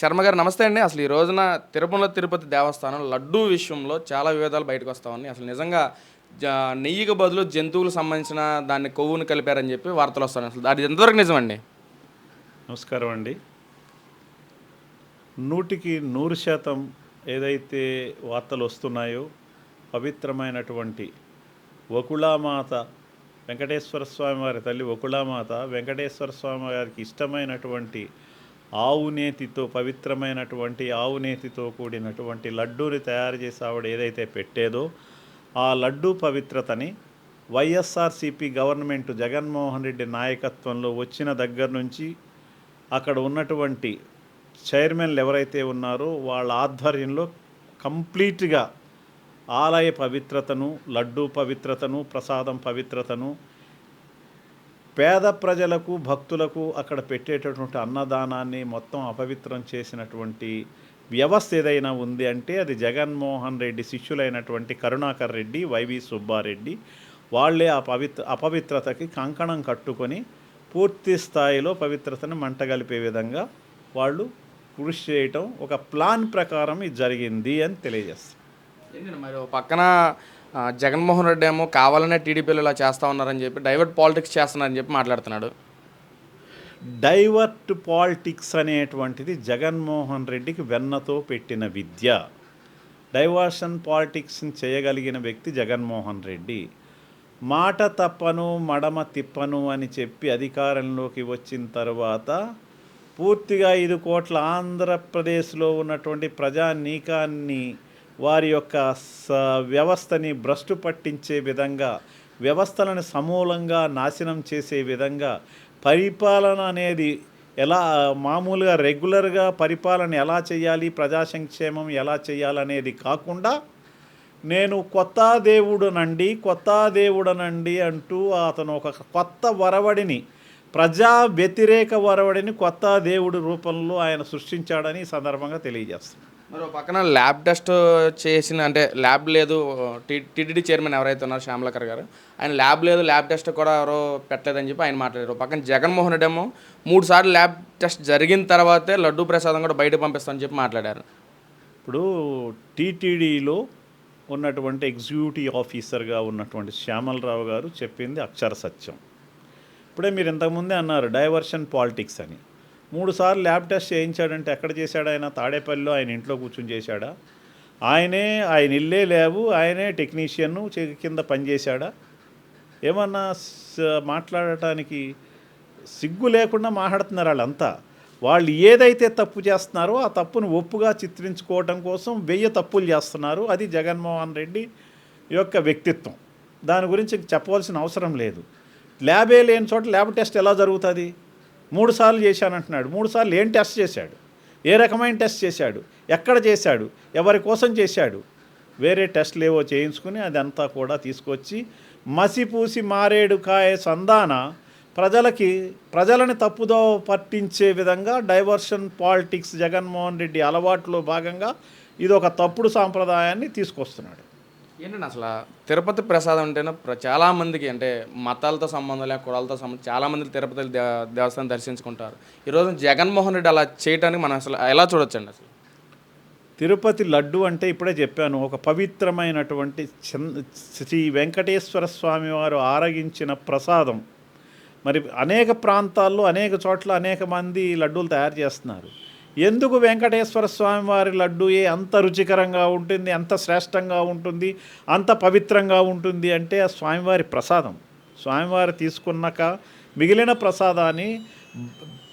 శర్మ గారు నమస్తే అండి. అసలు ఈ రోజున తిరుమల తిరుపతి దేవస్థానం లడ్డూ విషయంలో చాలా వివాదాలు బయటకు వస్తా ఉన్నాయి. అసలు నిజంగా నెయ్యికి బదులు జంతువులకు సంబంధించిన దాన్ని కొవ్వును కలిపారని చెప్పి వార్తలు వస్తాను అసలు అది ఎంతవరకు నిజమండి? నమస్కారం అండి. నూటికి నూరు శాతం ఏదైతే వార్తలు వస్తున్నాయో పవిత్రమైనటువంటి వకుళామాత వెంకటేశ్వర స్వామి వారి తల్లి వకుళామాత వెంకటేశ్వర స్వామి వారికి ఇష్టమైనటువంటి ఆవునేతితో పవిత్రమైనటువంటి ఆవునేతితో కూడినటువంటి లడ్డూని తయారు చేసి ఆవిడ ఏదైతే పెట్టేదో ఆ లడ్డూ పవిత్రతని వైఎస్ఆర్సిపి గవర్నమెంట్ జగన్మోహన్ రెడ్డి నాయకత్వంలో వచ్చిన దగ్గర నుంచి అక్కడ ఉన్నటువంటి చైర్మన్లు ఎవరైతే ఉన్నారో వాళ్ళ ఆధ్వర్యంలో కంప్లీట్గా ఆలయ పవిత్రతను లడ్డూ పవిత్రతను ప్రసాదం పవిత్రతను పేద ప్రజలకు భక్తులకు అక్కడ పెట్టేటటువంటి అన్నదానాన్ని మొత్తం అపవిత్రం చేసినటువంటి వ్యవస్థ ఏదైనా ఉంది అంటే అది జగన్మోహన్ రెడ్డి శిష్యులైనటువంటి కరుణాకర్ రెడ్డి వైవి సుబ్బారెడ్డి వాళ్ళే ఆ పవిత్ర అపవిత్రతకి కంకణం కట్టుకొని పూర్తి స్థాయిలో పవిత్రతను మంటగలిపే విధంగా వాళ్ళు కృషి చేయటం ఒక ప్లాన్ ప్రకారం ఇది జరిగింది అని తెలియజేస్తారు మరి పక్కన జగన్మోహన్ రెడ్డి ఏమో కావాలనే టీడీపీలో ఇలా చేస్తా ఉన్నారని చెప్పి డైవర్ట్ పాలిటిక్స్ చేస్తున్నారని చెప్పి మాట్లాడుతున్నాడు. డైవర్ట్ పాలిటిక్స్ అనేటువంటిది జగన్మోహన్ రెడ్డికి వెన్నతో పెట్టిన విద్య. డైవర్షన్ పాలిటిక్స్ని చేయగలిగిన వ్యక్తి జగన్మోహన్ రెడ్డి. మాట తప్పను మడమ తిప్పను అని చెప్పి అధికారంలోకి వచ్చిన తర్వాత పూర్తిగా ఐదు కోట్ల ఆంధ్రప్రదేశ్లో ఉన్నటువంటి ప్రజానీకాన్ని వారి యొక్క స వ్యవస్థని భ్రష్టు పట్టించే విధంగా వ్యవస్థలను సమూలంగా నాశనం చేసే విధంగా పరిపాలన అనేది ఎలా మామూలుగా రెగ్యులర్గా పరిపాలన ఎలా చేయాలి ప్రజా సంక్షేమం ఎలా చేయాలనేది కాకుండా నేను కొత్త దేవుడునండి కొత్త దేవుడనండి అంటూ అతను ఒక కొత్త వరవడిని ప్రజా వ్యతిరేక వరవడిని కొత్త దేవుడి రూపంలో ఆయన సృష్టించాడని ఈ సందర్భంగా తెలియజేస్తాను మరి పక్కన ల్యాబ్ టెస్ట్ చేసిన అంటే ల్యాబ్ లేదు టీటీడీ చైర్మన్ ఎవరైతే ఉన్నారో శ్యామలకర్ గారు ఆయన ల్యాబ్ లేదు ల్యాబ్ టెస్ట్ కూడా ఎవరో పెట్టలేదని చెప్పి ఆయన మాట్లాడారు. పక్కన జగన్మోహన్ రెడ్డి ఏమో మూడు సార్లు ల్యాబ్ టెస్ట్ జరిగిన తర్వాతే లడ్డూ ప్రసాదం కూడా బయట పంపిస్తామని చెప్పి మాట్లాడారు. ఇప్పుడు టీటీడీలో ఉన్నటువంటి ఎగ్జిక్యూటివ్ ఆఫీసర్గా ఉన్నటువంటి శ్యామలరావు గారు చెప్పింది అక్షర సత్యం. ఇప్పుడే మీరు ఇంతకుముందే అన్నారు డైవర్షన్ పాలిటిక్స్ అని. మూడు సార్లు ల్యాబ్ టెస్ట్ చేయించాడంటే ఎక్కడ చేశాడు ఆయన? తాడేపల్లిలో ఆయన ఇంట్లో కూర్చుని చేశాడా? ఆయనే ఆయన ఇల్లే ల్యాబు ఆయనే టెక్నీషియన్ కింద పనిచేశాడా? ఏమన్నా మాట్లాడటానికి సిగ్గు లేకుండా మాట్లాడుతున్నారు వాళ్ళంతా. వాళ్ళు ఏదైతే తప్పు చేస్తున్నారో ఆ తప్పును ఒప్పుగా చిత్రించుకోవటం కోసం వెయ్యి తప్పులు చేస్తున్నారు. అది జగన్మోహన్ రెడ్డి యొక్క వ్యక్తిత్వం. దాని గురించి చెప్పవలసిన అవసరం లేదు. ల్యాబే లేని చోట ల్యాబ్ టెస్ట్ ఎలా జరుగుతుంది? మూడు సార్లు చేశానంటున్నాడు. మూడు సార్లు ఏం టెస్ట్ చేశాడు? ఏ రకమైన టెస్ట్ చేశాడు? ఎక్కడ చేశాడు? ఎవరి కోసం చేశాడు? వేరే టెస్ట్లు ఏవో చేయించుకుని అదంతా కూడా తీసుకొచ్చి మసిపూసి మారేడు కాయ సందాన ప్రజలకి ప్రజలని తప్పుదో పట్టించే విధంగా డైవర్షన్ పాలిటిక్స్ జగన్మోహన్ రెడ్డి అలవాట్లో భాగంగా ఇది ఒక తప్పుడు సాంప్రదాయాన్ని తీసుకొస్తున్నాడు. ఏంటండి అసలు తిరుపతి ప్రసాదం అంటేనే చాలామందికి అంటే మతాలతో సంబంధం లేక కులాలతో సంబంధం చాలామంది తిరుపతి దే దేవస్థానం దర్శించుకుంటారు. ఈరోజు జగన్మోహన్ రెడ్డి అలా చేయడానికి మనం అసలు ఎలా చూడొచ్చండి అసలు? తిరుపతి లడ్డు అంటే ఇప్పుడే చెప్పాను ఒక పవిత్రమైనటువంటి శ్రీ వెంకటేశ్వర స్వామి వారు ఆరగించిన ప్రసాదం. మరి అనేక ప్రాంతాల్లో అనేక చోట్ల అనేక మంది లడ్డూలు తయారు చేస్తున్నారు. ఎందుకు వెంకటేశ్వర స్వామి వారి లడ్డూయే అంత రుచికరంగా ఉంటుంది అంత శ్రేష్టంగా ఉంటుంది అంత పవిత్రంగా ఉంటుంది అంటే ఆ స్వామివారి ప్రసాదం. స్వామివారు తీసుకున్నాక మిగిలిన ప్రసాదాన్ని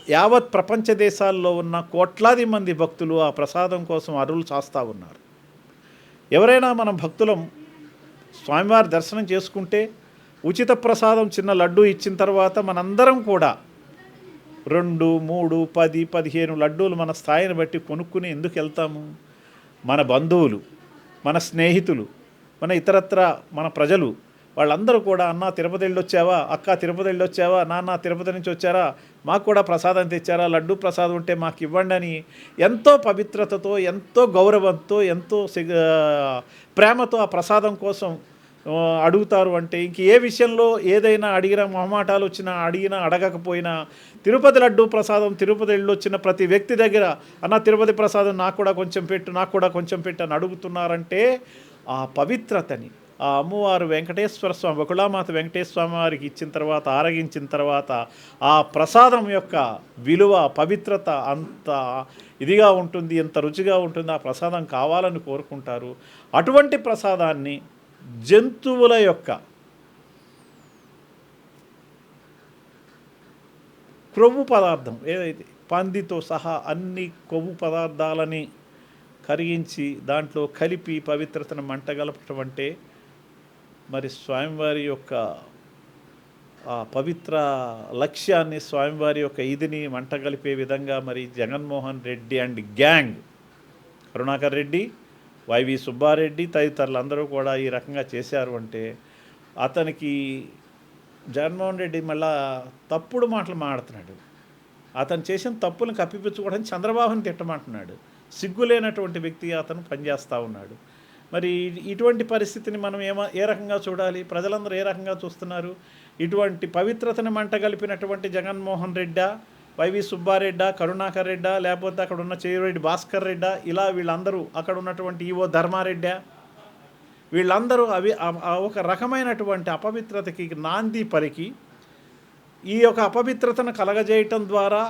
యావత్ ప్రపంచ దేశాల్లో ఉన్న కోట్లాది మంది భక్తులు ఆ ప్రసాదం కోసం అరువులు చాస్తూ ఉన్నారు. ఎవరైనా మనం భక్తులం స్వామివారి దర్శనం చేసుకుంటే ఉచిత ప్రసాదం చిన్న లడ్డు ఇచ్చిన తర్వాత మనందరం కూడా రెండు మూడు పది పదిహేను లడ్డూలు మన స్థాయిని బట్టి కొనుక్కుని ఎందుకు వెళ్తాము? మన బంధువులు మన స్నేహితులు మన ఇతరత్ర మన ప్రజలు వాళ్ళందరూ కూడా అన్న తిరుపతి వెళ్ళి వచ్చావా అక్క తిరుపతి వెళ్ళి వచ్చావా నాన్న తిరుపతి నుంచి వచ్చారా? మాకు కూడా ప్రసాదం తెచ్చారా? లడ్డు ప్రసాదం ఉంటే మాకు ఇవ్వండి అని ఎంతో పవిత్రతతో ఎంతో గౌరవంతో ఎంతో ప్రేమతో ఆ ప్రసాదం కోసం అడుగుతారు అంటే ఇంక ఏ విషయంలో ఏదైనా అడిగినా మొహమాటాలు వచ్చినా అడిగినా అడగకపోయినా తిరుపతి లడ్డు ప్రసాదం తిరుపతి వెళ్ళి వచ్చిన ప్రతి వ్యక్తి దగ్గర అన్న తిరుపతి ప్రసాదం నాకు కూడా కొంచెం పెట్టు నాకు కూడా కొంచెం పెట్టు అని అడుగుతున్నారంటే ఆ పవిత్రతని ఆ అమ్మవారు వెంకటేశ్వర స్వామి బకుళామాత వెంకటేశ్వర వారికి ఇచ్చిన తర్వాత ఆరగించిన తర్వాత ఆ ప్రసాదం యొక్క విలువ పవిత్రత అంత ఇదిగా ఉంటుంది ఎంత రుచిగా ఉంటుంది ఆ ప్రసాదం కావాలని కోరుకుంటారు. అటువంటి ప్రసాదాన్ని జంతువుల యొక్క క్రొవ్వు పదార్థం ఏదైతే పందితో సహా అన్ని కొవ్వు పదార్థాలని కరిగించి దాంట్లో కలిపి పవిత్రతను మంటగలపటం అంటే మరి స్వామివారి యొక్క ఆ పవిత్ర లక్ష్యాన్ని స్వామివారి యొక్క ఇదిని మంటగలిపే విధంగా మరి Jaganmohan Reddy and gang Karunakar Reddy YV Subbareddy తదితరులందరూ కూడా ఈ రకంగా చేశారు అంటే అతనికి జగన్మోహన్ రెడ్డి మళ్ళా తప్పుడు మాటలు మాడుతున్నాడు అతను చేసిన తప్పులను కప్పిపుచ్చుకోవడానికి చంద్రబాబుని తిట్టమంటున్నాడు. సిగ్గు లేనటువంటి వ్యక్తి అతను పనిచేస్తూ ఉన్నాడు. మరి ఇటువంటి పరిస్థితిని మనం ఏమ ఏ రకంగా చూడాలి? ప్రజలందరూ ఏ రకంగా చూస్తున్నారు? ఇటువంటి పవిత్రతను మంటగలిపినటువంటి జగన్మోహన్ రెడ్డా వైవి సుబ్బారెడ్డా కరుణాకర్ రెడ్డా లేకపోతే అక్కడ ఉన్న చేరెడ్డి భాస్కర్ రెడ్డా ఇలా వీళ్ళందరూ అక్కడ ఉన్నటువంటి ఈవో ధర్మారెడ్డా. వీళ్ళందరూ అవి ఒక రకమైనటువంటి అపవిత్రతకి నాంది పలికి. ఈ యొక్క అపవిత్రతను కలగజేయటం ద్వారా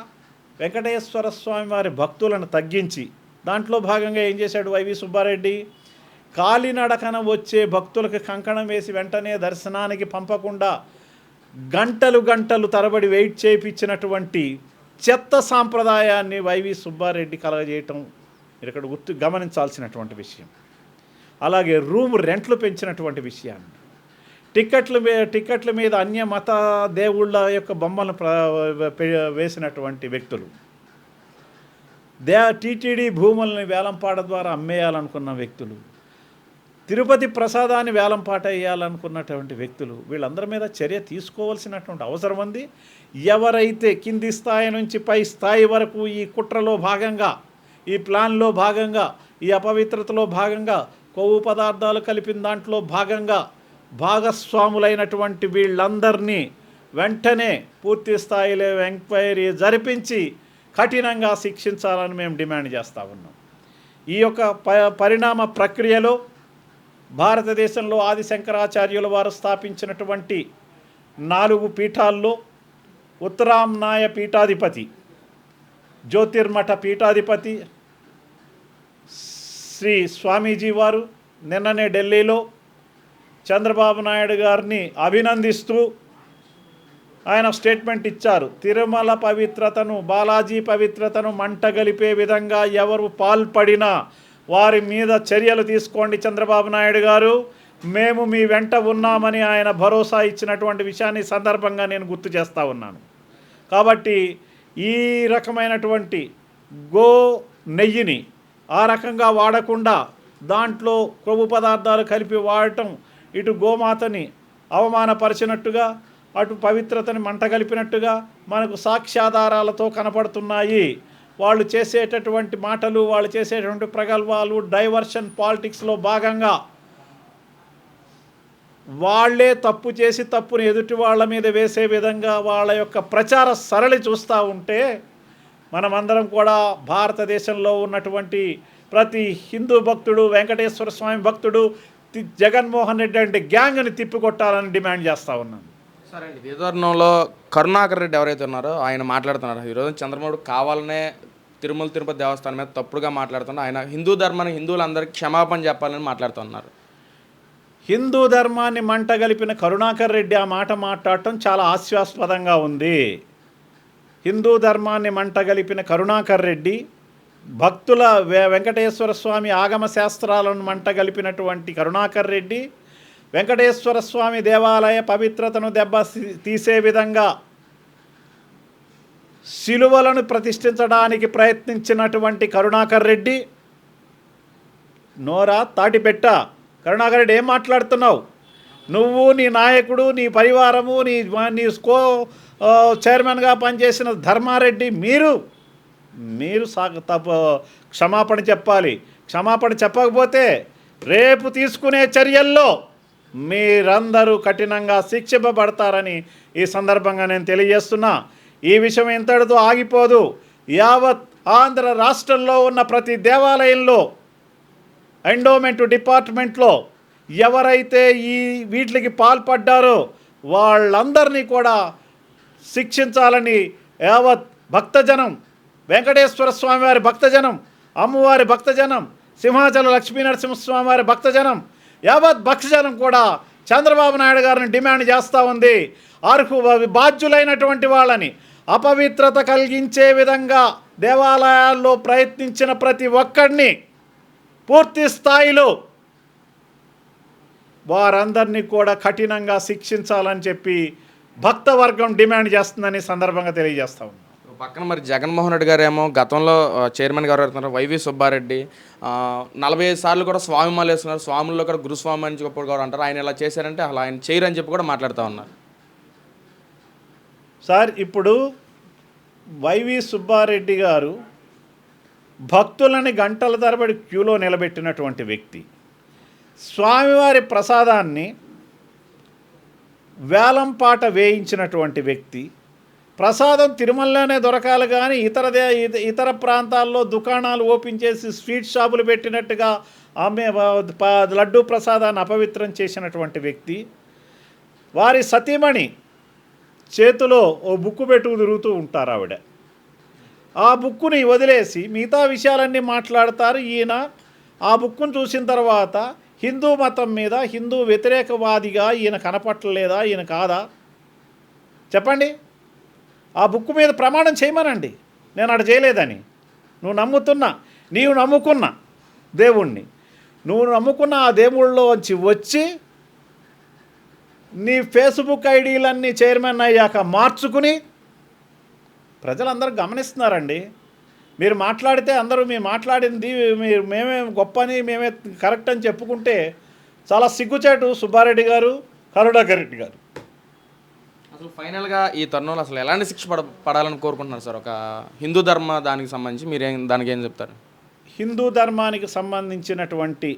వెంకటేశ్వర స్వామి వారి భక్తులను తగ్గించి దాంట్లో భాగంగా ఏం చేశాడు వైవి సుబ్బారెడ్డి? కాలినడకన వచ్చే భక్తులకు కంకణం వేసి వెంటనే దర్శనానికి పంపకుండా గంటలు గంటలు తరబడి వెయిట్ చేయించినటువంటి చెత్త సాంప్రదాయాన్ని వైవి సుబ్బారెడ్డి కలగజేయటం మీరు ఇక్కడ గుర్తు గమనించాల్సినటువంటి విషయం. అలాగే రూమ్ రెంట్లు పెంచినటువంటి విషయాన్ని. టిక్కెట్ల మీద టిక్కెట్ల మీద అన్య మత దేవుళ్ళ యొక్క బొమ్మలను వేసినటువంటి వ్యక్తులు. దే టీటీడీ భూములని వేలంపాట ద్వారా అమ్మేయాలనుకున్న వ్యక్తులు. తిరుపతి ప్రసాదాన్ని వేలంపాట వేయాలనుకున్నటువంటి వ్యక్తులు వీళ్ళందరి మీద చర్య తీసుకోవాల్సినటువంటి అవసరం ఉంది. ఎవరైతే కింది స్థాయి నుంచి పై స్థాయి వరకు ఈ కుట్రలో భాగంగా ఈ ప్లాన్లో భాగంగా ఈ అపవిత్రతలో భాగంగా కొవ్వు పదార్థాలు కలిపిన దాంట్లో భాగంగా భాగస్వాములైనటువంటి వీళ్ళందరినీ వెంటనే పూర్తి స్థాయిలో ఎంక్వైరీ జరిపించి కఠినంగా శిక్షించాలని మేము డిమాండ్ చేస్తూ ఉన్నాం. ఈ యొక్క ప పరిణామ ప్రక్రియలో భారతదేశంలో ఆది శంకరాచార్యుల వారు స్థాపించినటువంటి నాలుగు పీఠాల్లో ఉత్తరాంనాయ పీఠాధిపతి జ్యోతిర్మఠ పీఠాధిపతి శ్రీ స్వామీజీ వారు నిన్ననే ఢిల్లీలో చంద్రబాబు నాయుడు గారిని అభినందిస్తూ ఆయన స్టేట్మెంట్ ఇచ్చారు. తిరుమల పవిత్రతను బాలాజీ పవిత్రతను మంటగలిపే విధంగా ఎవరు పాల్పడినా వారి మీద చర్యలు తీసుకోండి చంద్రబాబు నాయుడు గారు. మేము మీ వెంట ఉన్నామని ఆయన భరోసా ఇచ్చినటువంటి విషయాన్ని సందర్భంగా నేను గుర్తు చేస్తూ ఉన్నాను. కాబట్టి ఈ రకమైనటువంటి గో నెయ్యిని ఆ రకంగా వాడకుండా దాంట్లో కొవ్వు పదార్థాలు కలిపి వాడటం ఇటు గోమాతని అవమానపరిచినట్టుగా అటు పవిత్రతని మంట కలిపినట్టుగా మనకు సాక్ష్యాధారాలతో కనపడుతున్నాయి. వాళ్ళు చేసేటటువంటి మాటలు వాళ్ళు చేసేటువంటి ప్రగల్భాలు డైవర్షన్ పాలిటిక్స్లో భాగంగా వాళ్ళే తప్పు చేసి తప్పుని ఎదుటి వాళ్ళ మీద వేసే విధంగా వాళ్ళ యొక్క ప్రచార సరళి చూస్తూ ఉంటే మనమందరం కూడా భారతదేశంలో ఉన్నటువంటి ప్రతి హిందూ భక్తుడు వెంకటేశ్వర స్వామి భక్తుడు జగన్మోహన్ రెడ్డి అంటే గ్యాంగ్ని తిప్పికొట్టాలని డిమాండ్ చేస్తూ ఉన్నాను. సరే అండి కరుణాకర్ రెడ్డి ఎవరైతే ఉన్నారో ఆయన మాట్లాడుతున్నారు. ఈరోజు చంద్రబాబు కావాలనే తిరుమల తిరుపతి దేవస్థానం మీద తప్పుడుగా మాట్లాడుతున్నారు. ఆయన హిందూ ధర్మాన్ని హిందువులందరికీ క్షమాపణ చెప్పాలని మాట్లాడుతున్నారు. హిందూ ధర్మాన్ని మంట గలిపిన కరుణాకర్ రెడ్డి ఆ మాట మాట్లాడటం చాలా హాస్యాస్పదంగా ఉంది. హిందూ ధర్మాన్ని మంట గలిపిన కరుణాకర్ రెడ్డి భక్తుల వెంకటేశ్వర స్వామి ఆగమ శాస్త్రాలను మంట గలిపినటువంటి కరుణాకర్ రెడ్డి వెంకటేశ్వర స్వామి దేవాలయ పవిత్రతను దెబ్బ తీ- తీసే విధంగా శిలువలను ప్రతిష్ఠించడానికి ప్రయత్నించినటువంటి కరుణాకర్ రెడ్డి నోరా తాటిపెట్ట. కరుణాకర్ రెడ్డి ఏం మాట్లాడుతున్నావు? నువ్వు నీ నాయకుడు నీ పరివారము నీ నీ స్కో చైర్మన్గా పనిచేసిన ధర్మారెడ్డి మీరు మీరు సాగ తప్ప క్షమాపణ చెప్పాలి. క్షమాపణ చెప్పకపోతే రేపు తీసుకునే చర్యల్లో మీరందరూ కఠినంగా శిక్షింపబడతారని ఈ సందర్భంగా నేను తెలియజేస్తున్నా. ఈ విషయం ఇంతటితో ఆగిపోదు. యావత్ ఆంధ్ర రాష్ట్రంలో ఉన్న ప్రతి దేవాలయంలో ఎండోమెంట్ డిపార్ట్మెంట్లో ఎవరైతే ఈ వీటికి పాల్పడ్డారో వాళ్ళందరినీ కూడా శిక్షించాలని యావత్ భక్తజనం వెంకటేశ్వర స్వామివారి భక్తజనం అమ్మవారి భక్తజనం సింహాచల లక్ష్మీనరసింహ స్వామివారి భక్తజనం యావత్ భక్తజనం కూడా చంద్రబాబు నాయుడు గారిని డిమాండ్ చేస్తూ ఉంది. అర్హు బాధ్యులైనటువంటి వాళ్ళని అపవిత్రత కలిగించే విధంగా దేవాలయాల్లో ప్రయత్నించిన ప్రతి ఒక్కడిని పూర్తి స్థాయిలో వారందరినీ కూడా కఠినంగా శిక్షించాలని చెప్పి భక్తవర్గం డిమాండ్ చేస్తుందని సందర్భంగా తెలియజేస్తా పక్కన మరి జగన్మోహన్ రెడ్డి గారు ఏమో గతంలో చైర్మన్ గారు అవుతున్నారు వైవి సుబ్బారెడ్డి నలభై ఐదు సార్లు కూడా స్వామి మాలు వేస్తున్నారు. స్వాముల్లో కూడా గురుస్వామి అని చెప్పి కూడా అంటారు. ఆయన ఇలా చేశారంటే అలా ఆయన చేయరు అని చెప్పి కూడా మాట్లాడుతూ ఉన్నారు. సార్ ఇప్పుడు వైవి సుబ్బారెడ్డి గారు భక్తులని గంటల తరబడి క్యూలో నిలబెట్టినటువంటి వ్యక్తి. స్వామివారి ప్రసాదాన్ని వేలంపాట వేయించినటువంటి వ్యక్తి. ప్రసాదం తిరుమలలోనే దొరకాలి కానీ ఇతర దే ఇతర ప్రాంతాల్లో దుకాణాలు ఓపెన్ చేసి స్వీట్ షాపులు పెట్టినట్టుగా ఆమె లడ్డూ ప్రసాదాన్ని అపవిత్రం చేసినటువంటి వ్యక్తి. వారి సతీమణి చేతిలో ఓ బుక్కు పెట్టుకు తిరుగుతూ ఉంటారు ఆవిడ. ఆ బుక్కుని వదిలేసి మిగతా విషయాలన్నీ మాట్లాడతారు. ఈయన ఆ బుక్కును చూసిన తర్వాత హిందూ మతం మీద హిందూ వ్యతిరేకవాదిగా ఈయన కనపట్టలేదా? ఈయన కాదా? చెప్పండి. ఆ బుక్ మీద ప్రమాణం చేయమనండి. నేను అక్కడ చేయలేదని. నువ్వు నమ్ముతున్నా నీవు నమ్ముకున్న దేవుణ్ణి. నువ్వు నమ్ముకున్న ఆ దేవుళ్ళలో వచ్చి వచ్చి నీ ఫేస్బుక్ ఐడీలన్నీ చైర్మన్ అయ్యాక మార్చుకుని ప్రజలందరూ గమనిస్తున్నారండి. మీరు మాట్లాడితే అందరూ మీరు మాట్లాడింది మీరు మేమే గొప్ప అని మేమే కరెక్ట్ అని చెప్పుకుంటే చాలా సిగ్గుచేటు సుబ్బారెడ్డి గారు కరుణాకర్ రెడ్డి గారు. అసలు ఫైనల్గా ఈ తరుణంలో అసలు ఎలాంటి శిక్ష పడ పడాలని కోరుకుంటున్నారు సార్? ఒక హిందూ ధర్మ దానికి సంబంధించి మీరు ఏం దానికి ఏం చెప్తారు? హిందూ ధర్మానికి సంబంధించినటువంటి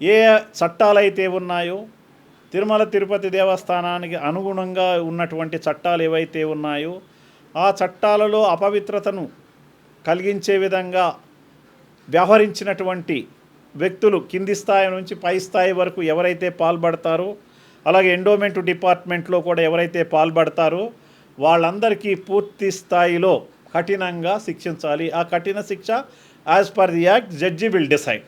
ఏ చట్టాలైతే ఉన్నాయో తిరుమల తిరుపతి దేవస్థానానికి అనుగుణంగా ఉన్నటువంటి చట్టాలు ఏవైతే ఉన్నాయో ఆ చట్టాలలో అపవిత్రతను కలిగించే విధంగా వ్యవహరించినటువంటి వ్యక్తులు కింది స్థాయి నుంచి పై స్థాయి వరకు ఎవరైతే పాల్పడతారో అలాగే ఎండోమెంట్ డిపార్ట్మెంట్లో కూడా ఎవరైతే పాల్పడతారో వాళ్ళందరికీ పూర్తి స్థాయిలో కఠినంగా శిక్షించాలి. ఆ కఠిన శిక్ష as per the act judge will decide